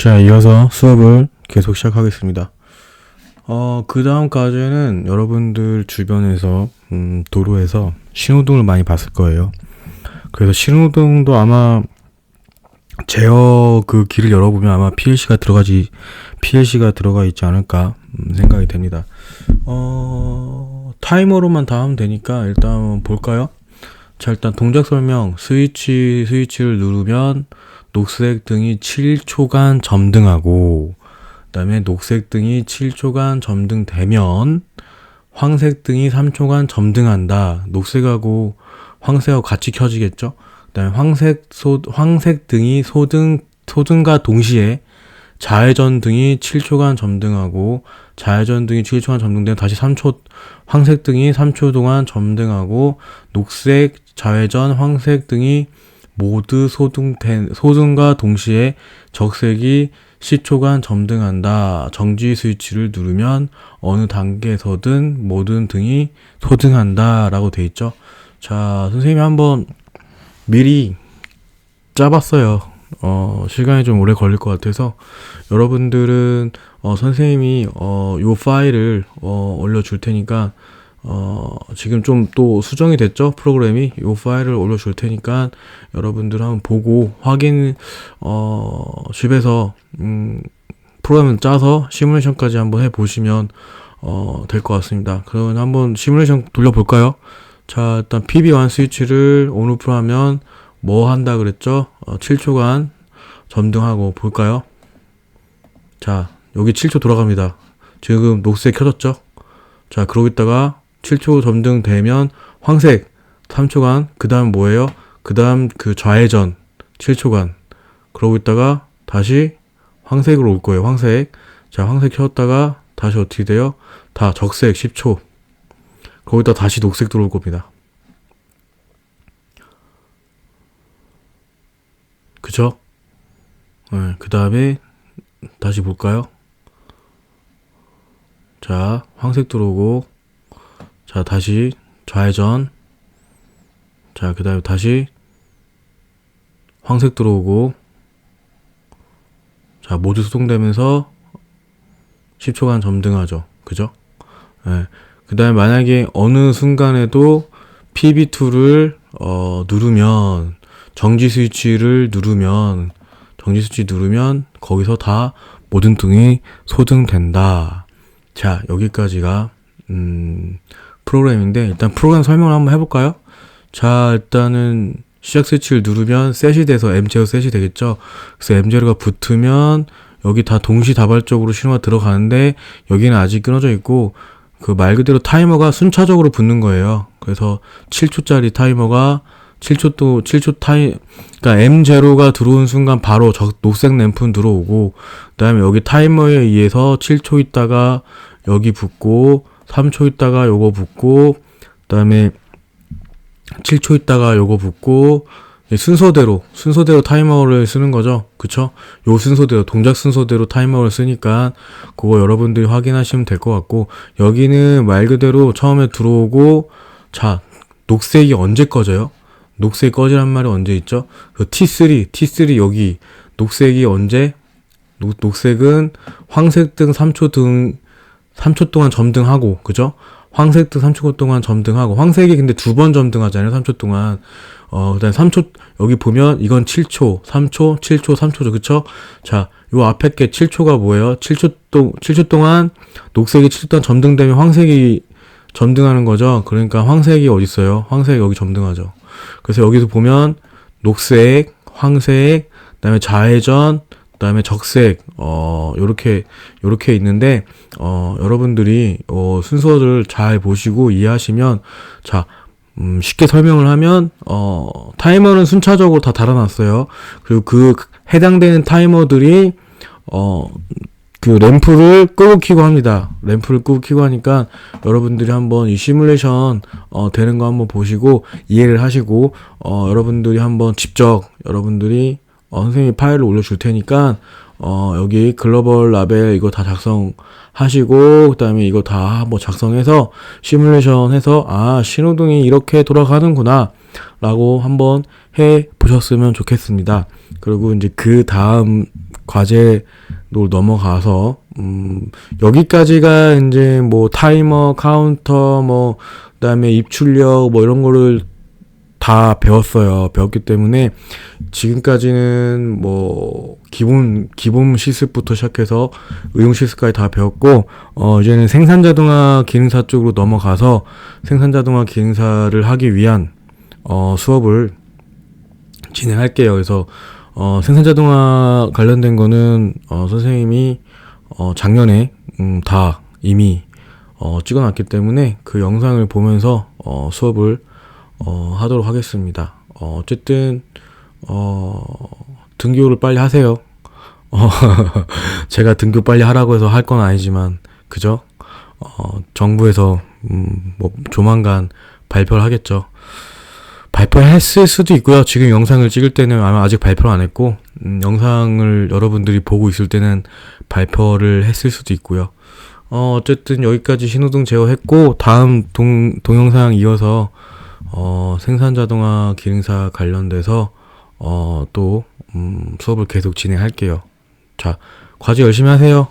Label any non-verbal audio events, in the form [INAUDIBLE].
자, 이어서 수업을 계속 시작하겠습니다. 어, 그 다음까지는 여러분들 주변에서, 음, 도로에서 신호등을 많이 봤을 거예요. 그래서 신호등도 아마 제어 그 길을 열어보면 아마 PLC가 들어가지, PLC가 들어가 있지 않을까 음, 생각이 됩니다. 어, 타이머로만 다 하면 되니까 일단 볼까요? 자, 일단 동작 설명, 스위치, 스위치를 누르면 녹색 등이 7초간 점등하고, 그 다음에 녹색 등이 7초간 점등되면, 황색 등이 3초간 점등한다. 녹색하고 황색하고 같이 켜지겠죠? 그 다음에 황색, 소, 황색 등이 소등, 소등과 동시에 좌회전 등이 7초간 점등하고, 좌회전 등이 7초간 점등되면 다시 3초, 황색 등이 3초 동안 점등하고, 녹색, 좌회전, 황색 등이 모두 소등된, 소등과 동시에 적색이 10초간 점등한다. 정지 스위치를 누르면 어느 단계에서든 모든 등이 소등한다. 라고 돼 있죠. 자, 선생님이 한번 미리 짜봤어요. 어, 시간이 좀 오래 걸릴 것 같아서 여러분들은 어, 선생님이 어, 요 파일을 어, 올려줄 테니까 어, 지금 좀 또 수정이 됐죠? 프로그램이. 요 파일을 올려줄 테니까 여러분들 한번 보고 확인, 어, 집에서, 음, 프로그램을 짜서 시뮬레이션까지 한번 해보시면, 어, 될 것 같습니다. 그러면 한번 시뮬레이션 돌려볼까요? 자, 일단 PB1 스위치를 온오프 하면 뭐 한다 그랬죠? 어, 7초간 점등하고 볼까요? 자, 여기 7초 돌아갑니다. 지금 녹색 켜졌죠? 자, 그러고 있다가 7초 점등 되면 황색 3초간 그 다음 뭐예요? 그 다음 그 좌회전 7초간 그러고 있다가 다시 황색으로 올 거예요 황색 자 황색 켰다가 다시 어떻게 돼요? 다 적색 10초 거기다 다시 녹색 들어올 겁니다 그죠? 네, 그 다음에 다시 볼까요? 자 황색 들어오고 자, 다시 좌회전. 자, 그 다음에 다시 황색 들어오고. 자, 모두 수동되면서 10초간 점등하죠. 그죠? 예. 네. 그 다음에 만약에 어느 순간에도 PB2를, 어, 누르면, 정지 스위치를 누르면, 정지 스위치 누르면, 거기서 다 모든 등이 소등된다. 자, 여기까지가, 음, 프로그램인데 일단 프로그램 설명을 한번 해볼까요? 자 일단은 시작 스위치를 누르면 셋이 돼서 M0 셋이 되겠죠. 그래서 M0가 붙으면 여기 다 동시다발적으로 신호가 들어가는데 여기는 아직 끊어져 있고 그 말 그대로 타이머가 순차적으로 붙는 거예요. 그래서 7초짜리 타이머가 7초 또 7초 타이 그러니까 M0가 들어온 순간 바로 저 녹색 램프는 들어오고 그다음에 여기 타이머에 의해서 7초 있다가 여기 붙고 3초 있다가 요거 붙고 그다음에 7초 있다가 요거 붙고 순서대로 순서대로 타이머를 쓰는 거죠. 그쵸? 요 순서대로 동작 순서대로 타이머를 쓰니까 그거 여러분들이 확인하시면 될 것 같고 여기는 말 그대로 처음에 들어오고 자 녹색이 언제 꺼져요? 녹색 꺼지란 말이 언제 있죠? 그 T3 T3 여기 녹색이 언제? 녹, 녹색은 황색 등 3초 등 3초 동안 점등하고, 그죠? 황색도 3초 동안 점등하고, 황색이 근데 두 번 점등하잖아요, 3초 동안. 어, 그 다음에 3초, 여기 보면 이건 7초, 3초, 7초, 3초죠, 그쵸? 자, 요 앞에 게 7초가 뭐예요? 7초 동, 7초 동안, 녹색이 7초 동안 점등되면 황색이 점등하는 거죠. 그러니까 황색이 어디 있어요? 황색이 여기 점등하죠. 그래서 여기서 보면, 녹색, 황색, 그 다음에 좌회전, 그다음에 적색 어 요렇게 요렇게 있는데 어 여러분들이 어 순서를 잘 보시고 이해하시면 자 음, 쉽게 설명을 하면 어 타이머는 순차적으로 다 달아놨어요. 그리고 그 해당되는 타이머들이 어 그 램프를 끄고 키고 합니다. 램프를 끄고 키고 하니까 여러분들이 한번 이 시뮬레이션 어 되는 거 한번 보시고 이해를 하시고 어 여러분들이 한번 직접 여러분들이 어, 선생님이 파일을 올려줄 테니까 어, 여기 글로벌 라벨 이거 다 작성하시고 그 다음에 이거 다 한번 작성해서 시뮬레이션 해서 아 신호등이 이렇게 돌아가는구나 라고 한번 해 보셨으면 좋겠습니다. 그리고 이제 그 다음 과제로 넘어가서 음 여기까지가 이제 뭐 타이머, 카운터 뭐 그 다음에 입출력 뭐 이런 거를 다 배웠어요. 배웠기 때문에 지금까지는 뭐 기본 기본 실습부터 시작해서 의용 실습까지 다 배웠고 어 이제는 생산 자동화 기능사 쪽으로 넘어가서 생산 자동화 기능사를 하기 위한 어 수업을 진행할게요. 그래서 어 생산 자동화 관련된 거는 어 선생님이 어 작년에 음, 다 이미 어 찍어놨기 때문에 그 영상을 보면서 어 수업을 어, 하도록 하겠습니다. 어, 어쨌든, 어, 등교를 빨리 하세요. 어, [LAUGHS] 제가 등교 빨리 하라고 해서 할 건 아니지만, 그죠? 어, 정부에서, 음, 뭐, 조만간 발표를 하겠죠. 발표했을 수도 있고요. 지금 영상을 찍을 때는 아마 아직 발표를 안 했고, 음, 영상을 여러분들이 보고 있을 때는 발표를 했을 수도 있고요. 어, 어쨌든 여기까지 신호등 제어했고, 다음 동, 동영상 이어서, 어, 생산 자동화 기능사 관련돼서 어, 또 음, 수업을 계속 진행할게요. 자, 과제 열심히 하세요.